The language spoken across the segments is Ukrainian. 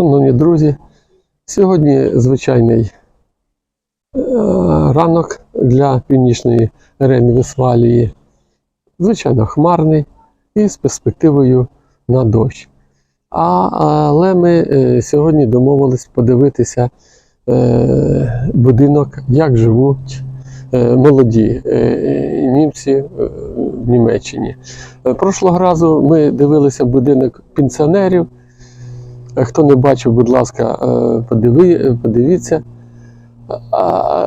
Шановні друзі, сьогодні звичайний е, ранок для північної Рейн-Весфалії. Звичайно, хмарний і з перспективою на дощ. Але ми е, сьогодні домовились подивитися е, будинок, як живуть молоді німці в Німеччині. Прошлого разу ми дивилися будинок пенсіонерів. Хто не бачив, будь ласка, е, подиви, е, подивіться. А,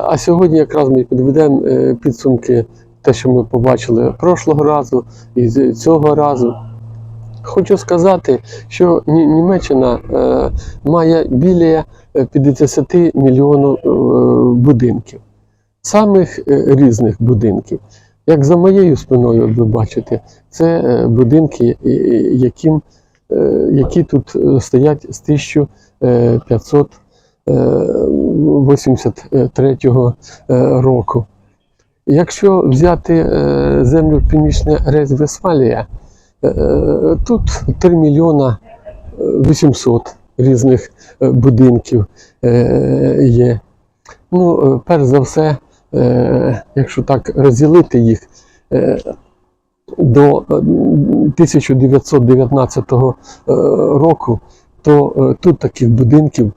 а сьогодні якраз ми підведемо е, підсумки те, що ми побачили прошлого разу і цього разу. Хочу сказати, що Німеччина має біля е, 50 мільйонів будинків, самих різних будинків. Як за моєю спиною, ви бачите, це будинки, яким які тут е, стоять з 1583 е, року. Якщо взяти е, землю Північна Рейс-Весфалія, е, тут 3 мільйона е, 800 різних е, будинків е, є. Ну, е, перш за все, е, якщо так розділити їх, е, до е, 1919 е, року, то е, тут таких будинків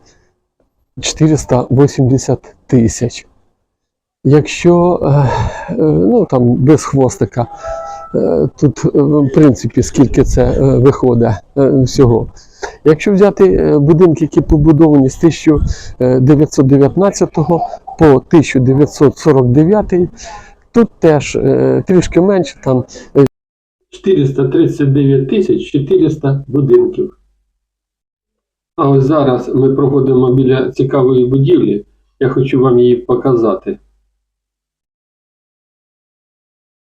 480 тисяч. Якщо е, е, ну, там без хвостика, е, тут е, в принципі скільки це е, виходить е, всього. Якщо взяти е, будинки, які побудовані з 1919 по 1949, тут теж е, трішки менше, там 439 тисяч 400 будинків. А ось зараз ми проходимо біля цікавої будівлі. Я хочу вам її показати.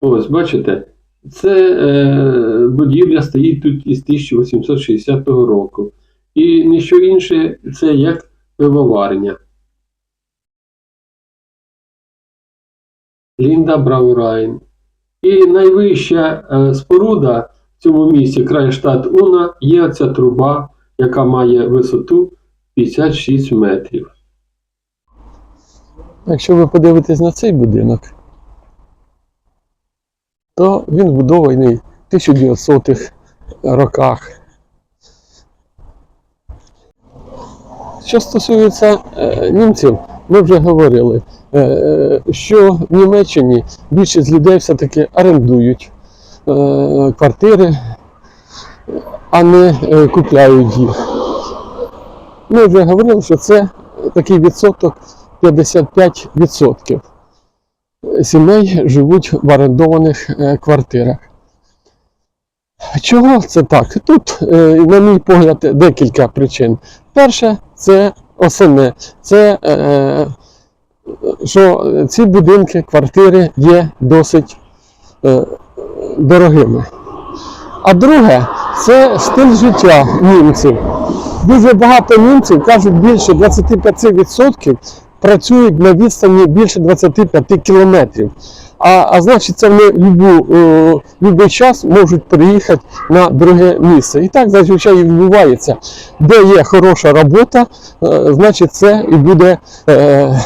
Ось, бачите, це е, будівля стоїть тут із 1860 року. І ніщо інше це як пивоварня. Лінда Браурайн. І найвища е, споруда в цьому місці, Крайштадт Уна, є ця труба, яка має висоту 56 метрів. Якщо ви подивитесь на цей будинок, то він будований в 1900-х роках. Що стосується е, німців, ми вже говорили, е, що в Німеччині більшість людей все-таки орендують е, квартири, а не е, купляють їх. Ми вже говорили, що це такий відсоток 55% сімей живуть в орендованих квартирах. Чого це так? Тут, на мій погляд, декілька причин. Перше, це основне, це е, що ці будинки, квартири є досить е, дорогими. А друге, це стиль життя німців. Дуже багато німців кажуть, більше 25% працюють на відстані більше 25 кілометрів. А, а значить, це вони любу, е, любий час можуть приїхати на друге місце. І так зазвичай відбувається. Де є хороша робота, е, значить це і буде е, е,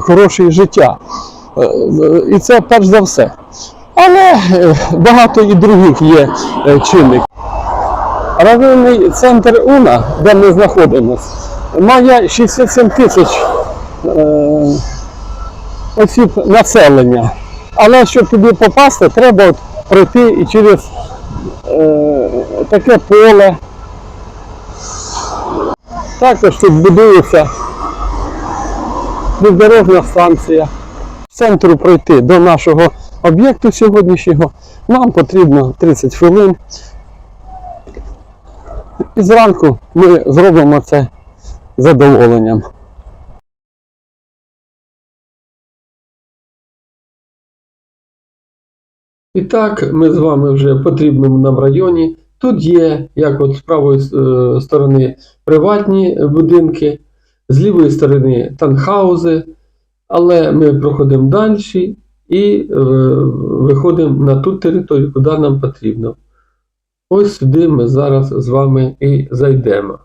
хороше життя. Е, е, і це перш за все. Але е, багато і других є е, чинників. Районний центр Уна, де ми знаходимося, має 67 тисяч е, осіб населення. Але щоб туди попасти, треба от пройти і через е, таке поле. Також тут будується бездорожна станція. З центру пройти до нашого об'єкту сьогоднішнього нам потрібно 30 хвилин. І зранку ми зробимо це задоволенням. І так, ми з вами вже в потрібному нам районі. Тут є, як от з правої е, сторони, приватні будинки, з лівої сторони танхаузи, але ми проходимо далі і е, виходимо на ту територію, куди нам потрібно. Ось сюди ми зараз з вами і зайдемо.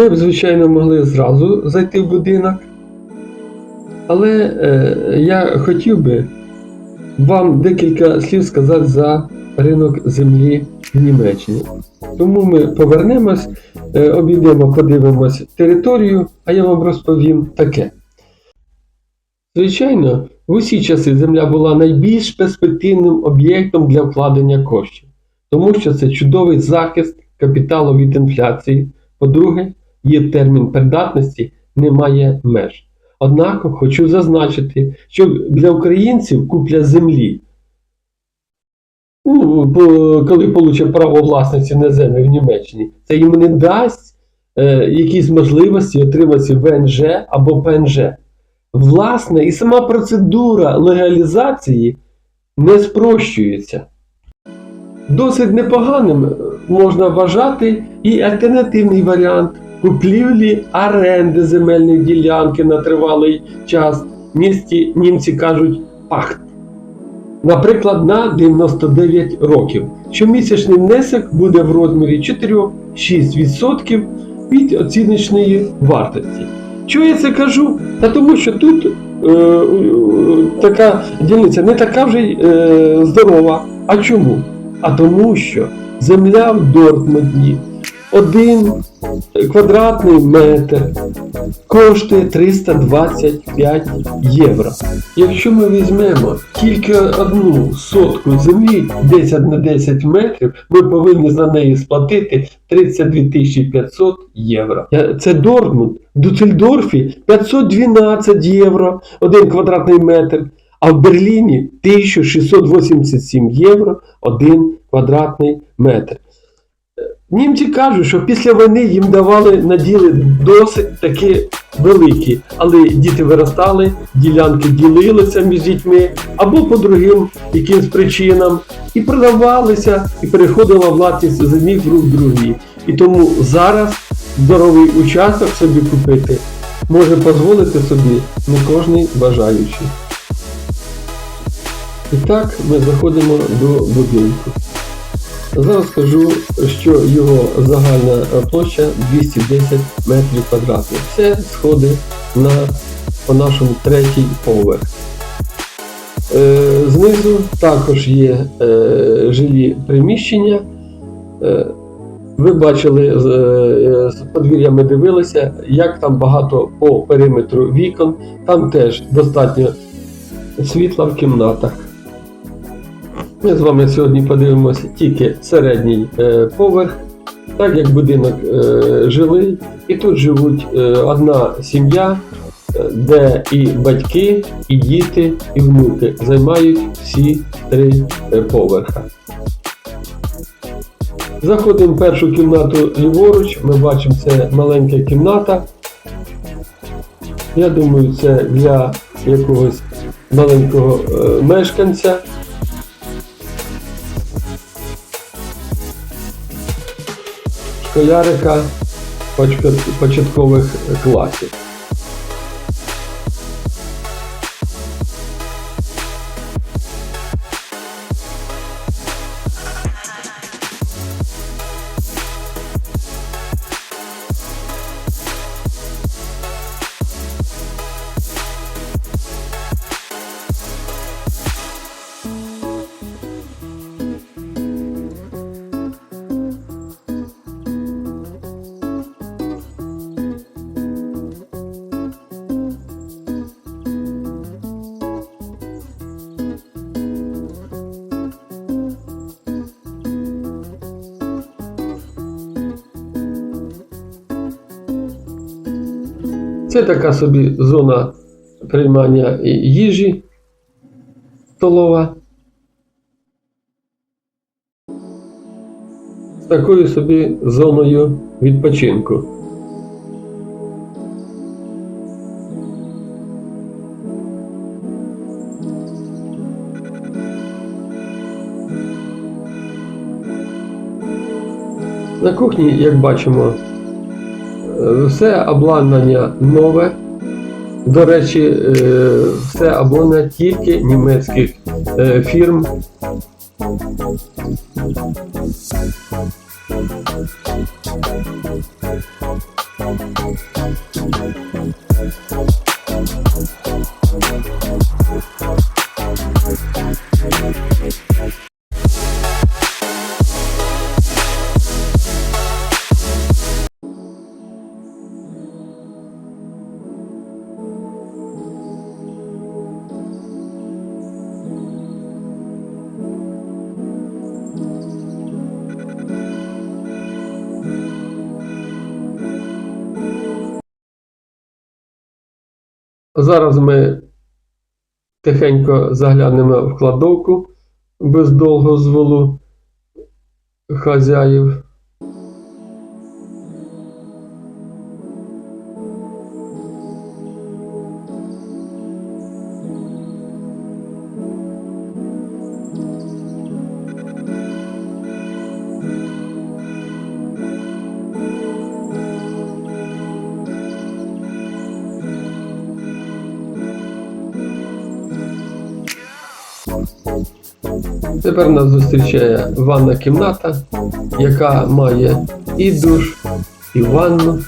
Ми б, звичайно, могли зразу зайти в будинок, але е, я хотів би вам декілька слів сказати за ринок землі в Німеччині. Тому ми повернемось, е, обійдемо, подивимось територію, а я вам розповім таке. Звичайно, в усі часи земля була найбільш перспективним об'єктом для вкладення коштів, тому що це чудовий захист капіталу від інфляції. По-друге, є термін придатності, немає меж. Однак хочу зазначити, що для українців купля землі, ну, коли получать право власності на землю в Німеччині, це їм не дасть е, якісь можливості отримати ВНЖ або ПНЖ. Власне, і сама процедура легалізації не спрощується. Досить непоганим е, можна вважати і альтернативний варіант купівлі оренди земельної ділянки на тривалий час. Місті німці кажуть пахт. Наприклад, на 99 років. Щомісячний внесок буде в розмірі 4-6% від оціночної вартості. Чого я це кажу? Та тому що тут е, е, така дільниця не така вже й е, здорова. А чому? А тому що земля в Дортмунді один квадратний метр коштує 325 євро. Якщо ми візьмемо тільки одну сотку землі 10 на 10 метрів, ми повинні за неї сплатити 32 500 євро. Це Дортмунд. В Дюссельдорфі 512 євро один квадратний метр, а в Берліні 1687 євро один квадратний метр. Німці кажуть, що після війни їм давали наділи досить таки великі, але діти виростали, ділянки ділилися між дітьми або по другим якимсь причинам, і продавалися, і переходила власність з одних в рук другі. І тому зараз здоровий участок собі купити може дозволити собі не кожний бажаючий. І так ми заходимо до будинку. Зараз скажу, що його загальна площа 210 метрів квадратних. Це сходи на по нашому третій поверх. Е, знизу також є е, жилі приміщення. Е, ви бачили, з, подвір'я ми дивилися, як там багато по периметру вікон. Там теж достатньо світла в кімнатах. Ми з вами сьогодні подивимося тільки середній е, поверх, так як будинок е, жилий, і тут живуть е, одна сім'я, де і батьки, і діти, і внуки займають всі три поверха. Заходимо в першу кімнату ліворуч, ми бачимо, це маленька кімната. Я думаю, це для якогось маленького мешканця. Почат- початкових класів. Це така собі зона приймання їжі столова. З такою собі зоною відпочинку. На кухні, як бачимо, все обладнання нове. До речі, е, все обладнання тільки німецьких е, фірм. Зараз ми тихенько заглянемо в кладовку без довгого зволу хазяїв. Тепер нас зустрічає ванна кімната, яка має і душ, і ванну.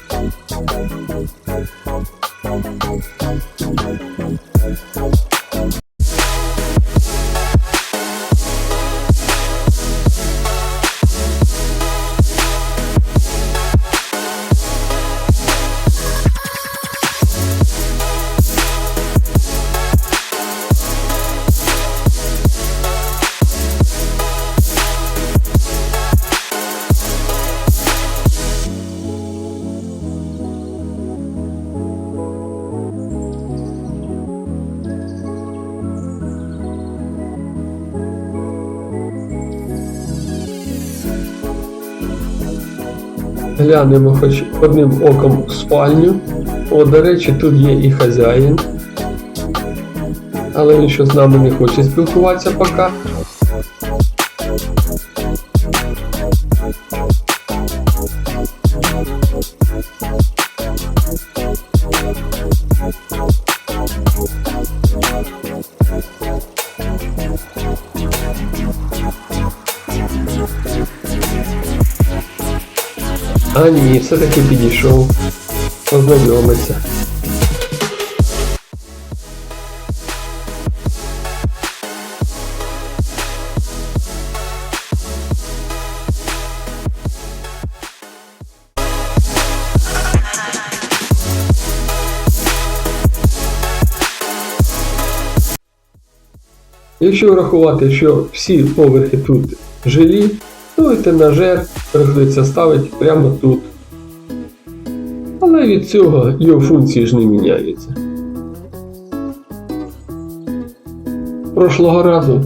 Глянемо хоч одним оком в спальню. О, до речі, тут є і хазяїн. Але він що з нами не хоче спілкуватися поки. А ні, все-таки підійшов. Познайомиться. Якщо врахувати, що всі поверхи тут жилі, то і тренажер приходиться ставити прямо тут. Але від цього його функції ж не міняються. Прошлого разу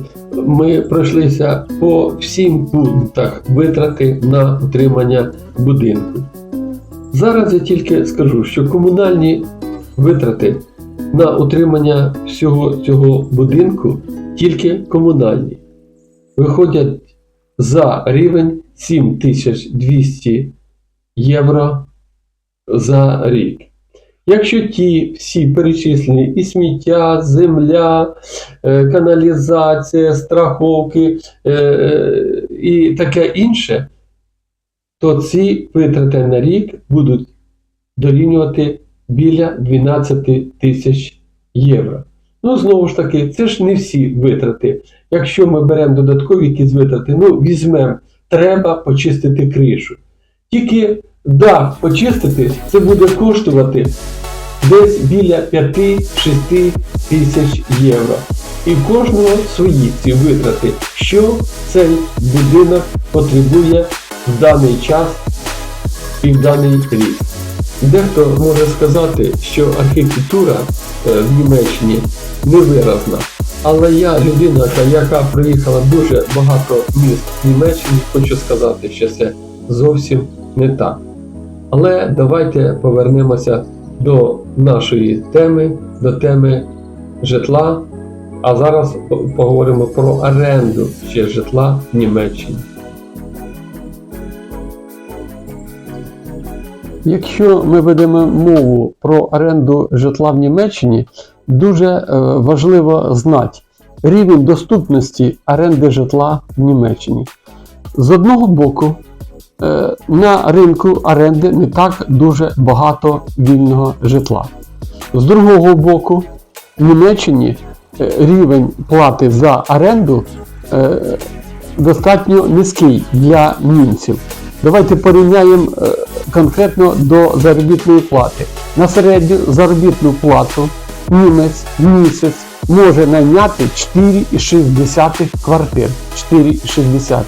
ми пройшлися по всім пунктах витрати на утримання будинку. Зараз я тільки скажу, що комунальні витрати на утримання всього цього будинку тільки комунальні. Виходять за рівень 7200 євро за рік. Якщо ті всі перечислені і сміття, земля, е, каналізація, страховки е, е, і таке інше, то ці витрати на рік будуть дорівнювати біля 12 тисяч євро. Ну, знову ж таки, це ж не всі витрати. Якщо ми беремо додаткові якісь витрати, ну, візьмемо, треба почистити кришу. Тільки дах почистити, це буде коштувати десь біля 5-6 тисяч євро. І в кожного свої ці витрати, що цей будинок потребує в даний час і в даний рік. Дехто може сказати, що архітектура е, в Німеччині невиразна. Але я людина, яка приїхала дуже багато міст в Німеччині, хочу сказати, що це зовсім не так. Але давайте повернемося до нашої теми, до теми житла. А зараз поговоримо про оренду ще житла в Німеччині. Якщо ми ведемо мову про оренду житла в Німеччині, дуже е, важливо знати рівень доступності оренди житла в Німеччині. З одного боку, е, на ринку оренди не так дуже багато вільного житла. З другого боку, в Німеччині е, рівень плати за оренду достатньо низький для німців. Давайте порівняємо е, конкретно до заробітної плати. На середню заробітну плату німець в місяць може найняти 4,6 квартир. 4,6.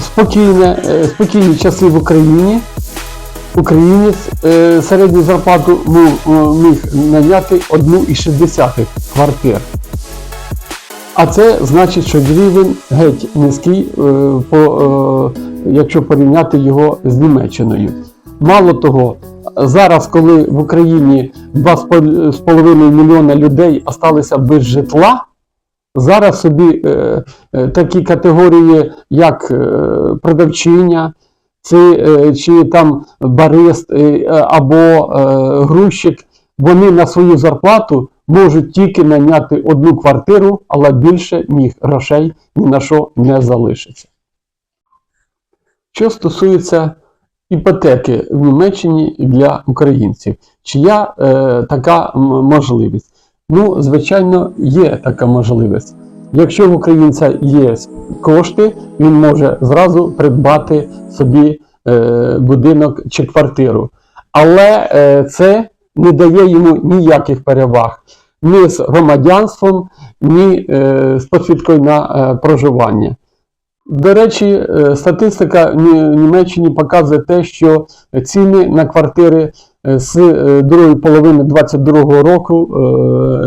Спокійне, е, спокійні часи в Україні. Українець е, середню зарплату міг наняти 1,6 квартир. А це значить, що рівень геть низький, е, по, е, якщо порівняти його з Німеччиною. Мало того, зараз, коли в Україні 2,5 мільйона людей осталися без житла, зараз собі е, такі категорії, як продавчиня, чи, чи там барист або грузчик, вони на свою зарплату можуть тільки наняти одну квартиру, але більше ні грошей ні на що не залишиться. Що стосується іпотеки в Німеччині для українців, чия е, така можливість? Ну, звичайно, є така можливість. Якщо в українця є кошти, він може зразу придбати собі е, будинок чи квартиру. Але е, це не дає йому ніяких переваг ні з громадянством, ні е, з посвідкою на е, проживання. До речі, е, статистика в Німеччині показує те, що ціни на квартири з другої половини 2022 року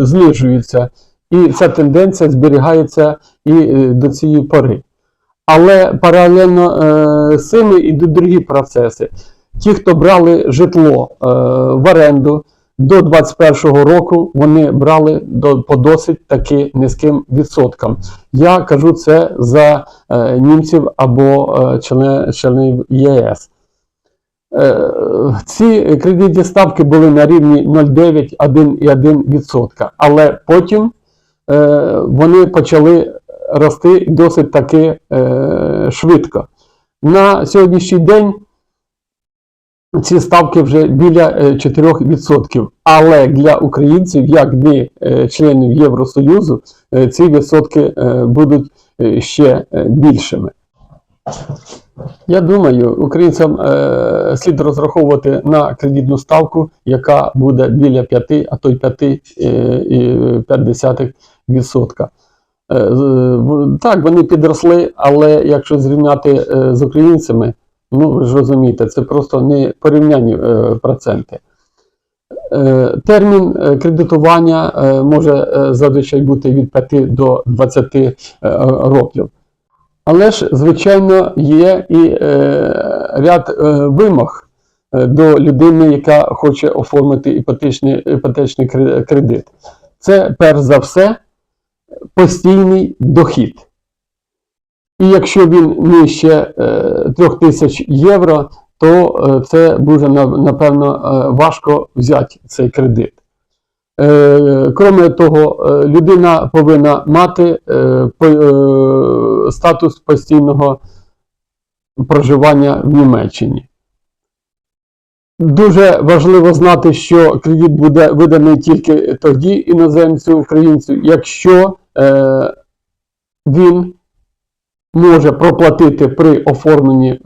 знижуються. І ця тенденція зберігається і до цієї пори. Але паралельно з цими йдуть другі процеси. Ті, хто брали житло е, в оренду до 2021 року, вони брали по досить таки низьким відсоткам. Я кажу це за е, німців або е, член, членів ЄС. Ці кредитні ставки були на рівні 0,9-1,1%, але потім вони почали рости досить таки швидко. На сьогоднішній день ці ставки вже біля е, 4%. Але для українців, як для е, членів Євросоюзу, е, ці відсотки е, будуть е, ще е, більшими. Я думаю, українцям е, слід розраховувати на кредитну ставку, яка буде біля 5, а то й 5,5%. Е, з- так, вони підросли, але якщо зрівняти е, з українцями, ну ви ж розумієте, це просто не порівнянні е, проценти. Е, термін е, кредитування може зазвичай бути від 5 до 20 е, років. Але ж, звичайно, є і ряд вимог до людини, яка хоче оформити іпотечний, іпотечний кредит. Це перш за все постійний дохід. І якщо він нижче е, 3000 євро, то е, це на- напевно е, важко взяти цей кредит. Е, Кроме того, е, людина повинна мати е, е, статус постійного проживання в Німеччині. Дуже важливо знати, що кредит буде виданий тільки тоді іноземцю, українцю, якщо е, він може проплатити при оформленні е,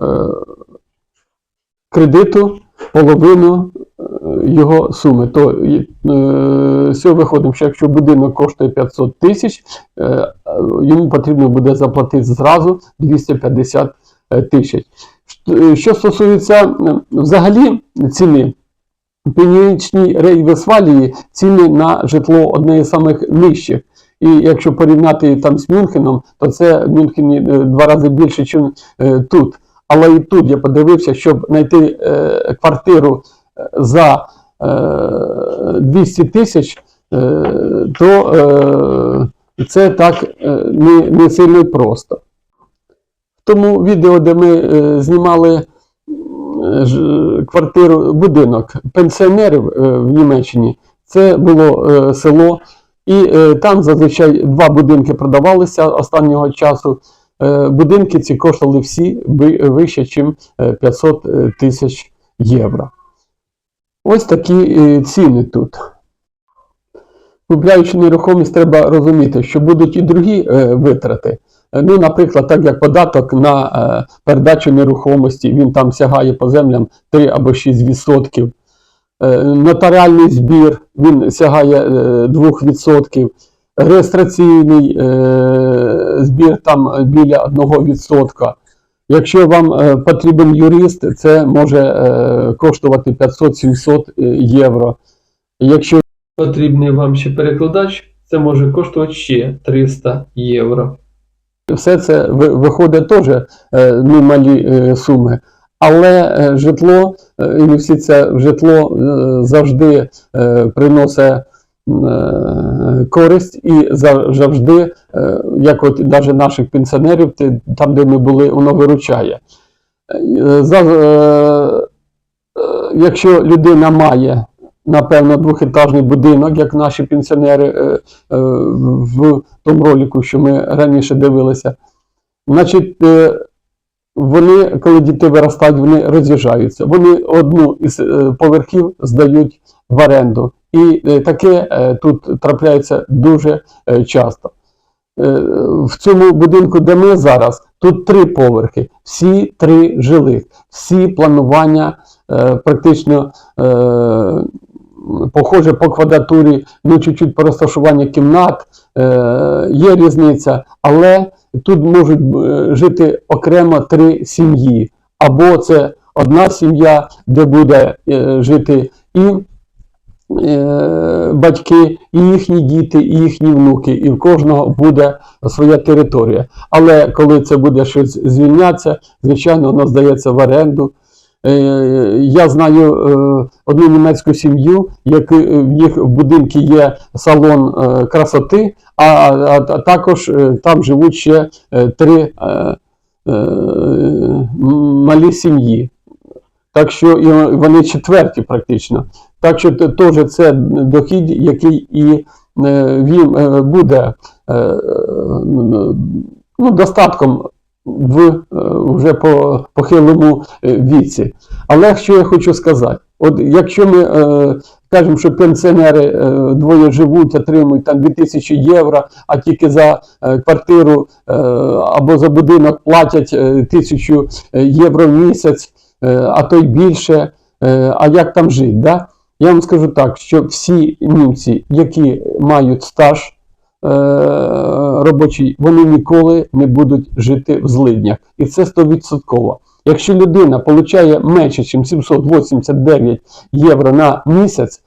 кредиту половину е, його суми. То е, з цього виходимо, що якщо будинок коштує 500 тисяч, йому потрібно буде заплатити зразу 250 тисяч. Що стосується взагалі ціни, в Північній Рейн-Вестфалії ціни на житло одне з самих. І якщо порівняти там з Мюнхеном, то це в Мюнхені е, два рази більше, ніж тут. Але і тут я подивився, щоб знайти е, квартиру е, за е, 200 тисяч, е, то е, це так е, не, не сильно просто. Тому відео, де ми е, знімали е, квартиру, будинок пенсіонерів е, в Німеччині, це було е, село, і е, там зазвичай два будинки продавалися останнього часу. е, будинки ці коштували всі вище, ніж 500 е, тисяч євро. Ось такі е, ціни тут. Купляючи нерухомість, треба розуміти, що будуть і другі е, витрати. Е, Ну, наприклад, так як податок на е, передачу нерухомості, він там сягає по землям 3 або 6 відсотків. Е, Нотаріальний збір він сягає е, 2%. Реєстраційний е, збір там біля 1%. Якщо вам е, потрібен юрист, це може е, коштувати 500-700 е, євро. Якщо потрібний вам ще перекладач, це може коштувати ще 300 євро. Все це виходить теж е, немалі е, суми. Але е, житло, е, інвестиція в житло е, завжди приносить користь і завжди, як от навіть наших пенсіонерів, там, де ми були, воно виручає. Якщо людина має, напевно, двохетажний будинок, як наші пенсіонери в тому ролику, що ми раніше дивилися, значить, вони, коли діти виростають, вони роз'їжджаються. Вони одну із е, поверхів здають в оренду. І е, таке е, тут трапляється дуже часто. В цьому будинку, де ми зараз, тут три поверхи, всі три жилих, всі планування практично похоже по квадратурі, ну чуть-чуть по розташуванню кімнат, є різниця, але тут можуть е, жити окремо три сім'ї. Або це одна сім'я, де буде е, жити і е, батьки, і їхні діти, і їхні внуки, і в кожного буде своя територія. Але коли це буде щось звільнятися, звичайно, воно здається в оренду. Е, Я знаю е, одну німецьку сім'ю, як в їх в будинку є салон е, красоти, а, також е, там живуть ще е, три е, е, малі сім'ї. Так що і вони четверті практично. Так що теж це дохід, який і е, він е, буде е, ну, достатком в е, вже по похилому е, віці. Але що я хочу сказати, от якщо ми е, кажемо, що пенсіонери е, двоє живуть, отримують там 2000 євро, а тільки за е, квартиру е, або за будинок платять е, 1000 євро в місяць, е, а то й більше. Е, а як там жити? Да? Я вам скажу так, що всі німці, які мають стаж е, робочий, вони ніколи не будуть жити в злиднях. І це 100%. Якщо людина отримує менше, ніж 789 євро на місяць,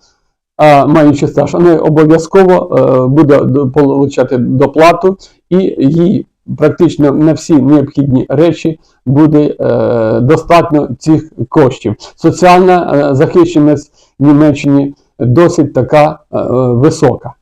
а маючи стаж, вона обов'язково е, буде отримати доплату, і їй практично на всі необхідні речі буде е, достатньо цих коштів. Соціальна захищеність в Німеччині досить така висока.